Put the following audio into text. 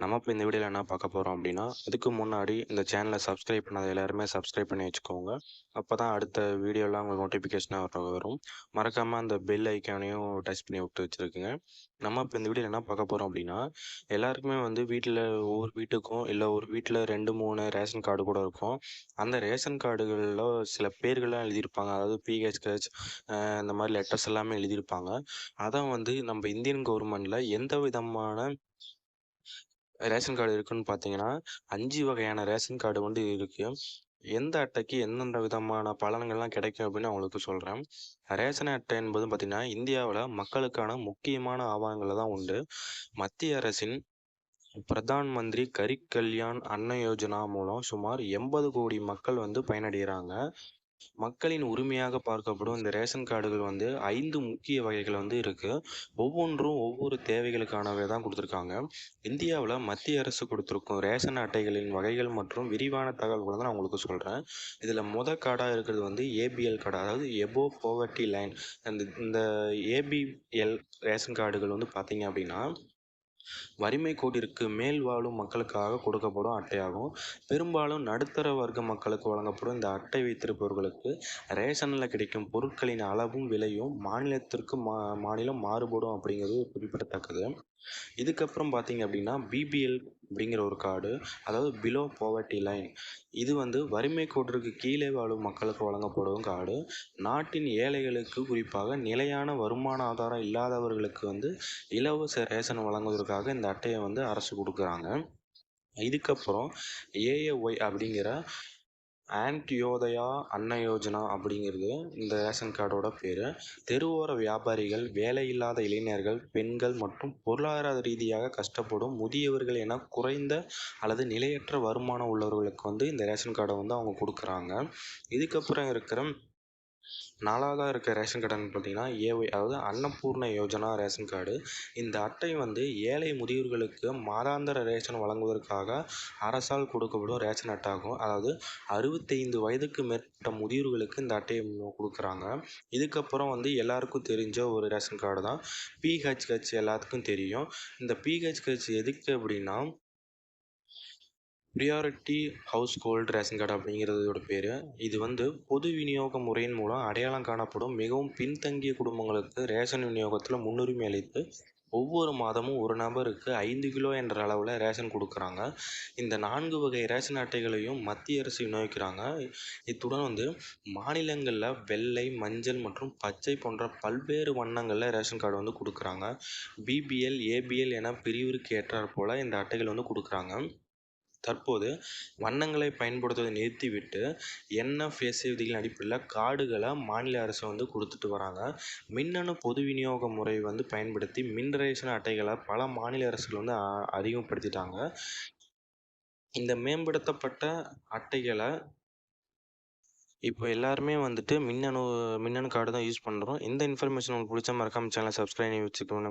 நம்ம இப்போ இந்த வீடியோவில் என்ன பார்க்க போகிறோம் அப்படின்னா இதுக்கு முன்னாடி இந்த சேனலை சப்ஸ்கிரைப் பண்ணாத எல்லாருமே சப்ஸ்கிரைப் பண்ணி வச்சுக்கோங்க. அப்போ தான் அடுத்த வீடியோலாம் உங்களுக்கு நோட்டிஃபிகேஷனாக வரும் மறக்காமல் அந்த பெல் ஐக்கானையும் டச் பண்ணி விட்டு வச்சுருக்குங்க. நம்ம இப்போ இந்த வீடியோவில் என்ன பார்க்க போகிறோம் அப்படின்னா எல்லாருக்குமே வந்து வீட்டில் ஒவ்வொரு வீட்டுக்கும் இல்லை ஒரு வீட்டில் ரெண்டு மூணு ரேஷன் கார்டு கூட இருக்கும். அந்த ரேஷன் கார்டுகளில் சில பேர்கள்லாம் எழுதியிருப்பாங்க. அதாவது பிஹெச்ஹெச் இந்த மாதிரி லெட்டர்ஸ் எல்லாமே எழுதியிருப்பாங்க. அதை வந்து நம்ம இந்தியன் கவர்மெண்ட்டில் எந்த விதமான ரேஷன் கார்டு இருக்குன்னு பார்த்தீங்கன்னா அஞ்சு வகையான ரேஷன் கார்டு வந்து இருக்கு. எந்த அட்டைக்கு எந்தெந்த விதமான பலன்கள்லாம் கிடைக்கும் அப்படின்னு அவங்களுக்கு சொல்கிறேன் ரேஷன் அட்டை என்பது பார்த்திங்கன்னா இந்தியாவில் மக்களுக்கான முக்கியமான ஆவணங்களில் தான் உண்டு. மத்திய அரசின் பிரதான் மந்திரி கரி கல்யாண் அன்ன யோஜனா மூலம் சுமார் எண்பது கோடி மக்கள் வந்து பயனடைகிறாங்க. மக்களின் உரிமையாக பார்க்கப்படும் இந்த ரேஷன் கார்டுகள் வந்து ஐந்து முக்கிய வகைகள் வந்து இருக்குது ஒவ்வொன்றும் ஒவ்வொரு தேவைகளுக்கானவை தான் கொடுத்துருக்காங்க. இந்தியாவில் மத்திய அரசு கொடுத்துருக்கும் ரேஷன் அட்டைகளின் வகைகள் மற்றும் விரிவான தகவல்களை தான் நான் உங்களுக்கு சொல்கிறேன் இதில் முத கார்டாக இருக்கிறது வந்து ஏபிஎல் கார்டு அதாவது எபோ போவர்ட்டி லைன் அந்த இந்த ஏபிஎல் ரேஷன் கார்டுகள் வந்து பார்த்தீங்க அப்படின்னா வறுமை கோட்டிற்கு மேல் வாழும் மக்களுக்காக கொடுக்கப்படும் அட்டையாகும். பெரும்பாலும் நடுத்தர வர்க்க மக்களுக்கு வழங்கப்படும் இந்த அட்டை வைத்திருப்பவர்களுக்கு ரேஷனில் கிடைக்கும் பொருட்களின் அளவும் விலையும் மாநிலத்திற்கு மா மாநிலம் மாறுபடும் அப்படிங்கிறது குறிப்பிடத்தக்கது. இதுக்கப்புறம் பார்த்தீங்க அப்படின்னா பிபிஎல் அப்படிங்கிற ஒரு கார்டு அதாவது பிலோ போவர்ட்டி லைன் இது வந்து வறுமை கோட்டிற்கு கீழே வாழும் மக்களுக்கு வழங்கப்படும் கார்டு நாட்டின் ஏழைகளுக்கு குறிப்பாக நிலையான வருமான ஆதாரம் இல்லாதவர்களுக்கு வந்து இலவச ரேஷன் வழங்குவதற்காக இந்த அட்டையை வந்து அரசு கொடுக்குறாங்க. இதுக்கப்புறம் ஏஏஒய் அப்படிங்கிற ஆன்டியோதயா அன்ன யோஜனா அப்படிங்கிறது இந்த ரேஷன் கார்டோட பேர். தெருவோர வியாபாரிகள் வேலையில்லாத இளைஞர்கள் பெண்கள் மற்றும் பொருளாதார ரீதியாக கஷ்டப்படும் முதியவர்கள் என குறைந்த அல்லது நிலையற்ற வருமானம் உள்ளவர்களுக்கு வந்து இந்த ரேஷன் கார்டை வந்து அவங்க கொடுக்குறாங்க. இதுக்கப்புறம் இருக்கிற நாலாவதாக இருக்க ரேஷன் கார்டுன்னு பார்த்தீங்கன்னா ஏஒய் அதாவது அன்னபூர்ண யோஜனா ரேஷன் கார்டு. இந்த அட்டை வந்து ஏழை முதியோர்களுக்கு மாதாந்திர ரேஷன் வழங்குவதற்காக அரசால் கொடுக்கப்படும் ரேஷன் அட்டை ஆகும் அதாவது அறுபத்தைந்து வயதுக்கு மேற்பட்ட முதியோர்களுக்கு இந்த அட்டையை கொடுக்குறாங்க. இதுக்கப்புறம் வந்து எல்லாருக்கும் தெரிஞ்ச ஒரு ரேஷன் கார்டு தான். பிஹெச்ஹெச் எல்லாத்துக்கும் தெரியும். இந்த பிஹெச்ஹெச் எதுக்கு அப்படின்னா priority household ration card அப்படிங்கிறதோட பேர். இது வந்து பொது விநியோக முறையின் மூலம் அடையாளம் காணப்படும் மிகவும் பின்தங்கிய குடும்பங்களுக்கு ரேஷன் விநியோகத்தில் முன்னுரிமை அளித்து ஒவ்வொரு மாதமும் ஒரு நபருக்கு ஐந்து கிலோ என்ற அளவில் ரேஷன் கொடுக்குறாங்க. இந்த நான்கு வகை ரேஷன் அட்டைகளையும் மத்திய அரசு விநியோகிக்கிறாங்க. இத்துடன் வந்து மாநிலங்களில் வெள்ளை மஞ்சள் மற்றும் பச்சை போன்ற பல்வேறு வண்ணங்களில் ரேஷன் கார்டு வந்து கொடுக்குறாங்க. பிபிஎல் ஏபிஎல் என பிரிவிற்கு ஏற்றாற்போல் இந்த அட்டைகள் வந்து கொடுக்குறாங்க. தற்போது வண்ணங்களை பயன்படுத்துவதை நிறுத்திவிட்டு என்எஃப்எஸ்சி விதிகளின் அடிப்படையில் கார்டுகளை மாநில அரசு வந்து கொடுத்துட்டு வராங்க. மின்னணு பொது விநியோக முறை வந்து பயன்படுத்தி மின் ரேஷன் அட்டைகளை பல மாநில அரசுகள் வந்து அறிமுகப்படுத்திட்டாங்க இந்த மேம்படுத்தப்பட்ட அட்டைகளை இப்போ எல்லாருமே வந்துட்டு மின்னணு மின்னணு கார்டு தான் யூஸ் பண்ணுறோம் இந்த இன்ஃபர்மேஷன் உங்களுக்கு பிடிச்ச மறக்காம சேனல் சப்ஸ்கிரைப் பண்ணி வச்சுக்கோங்க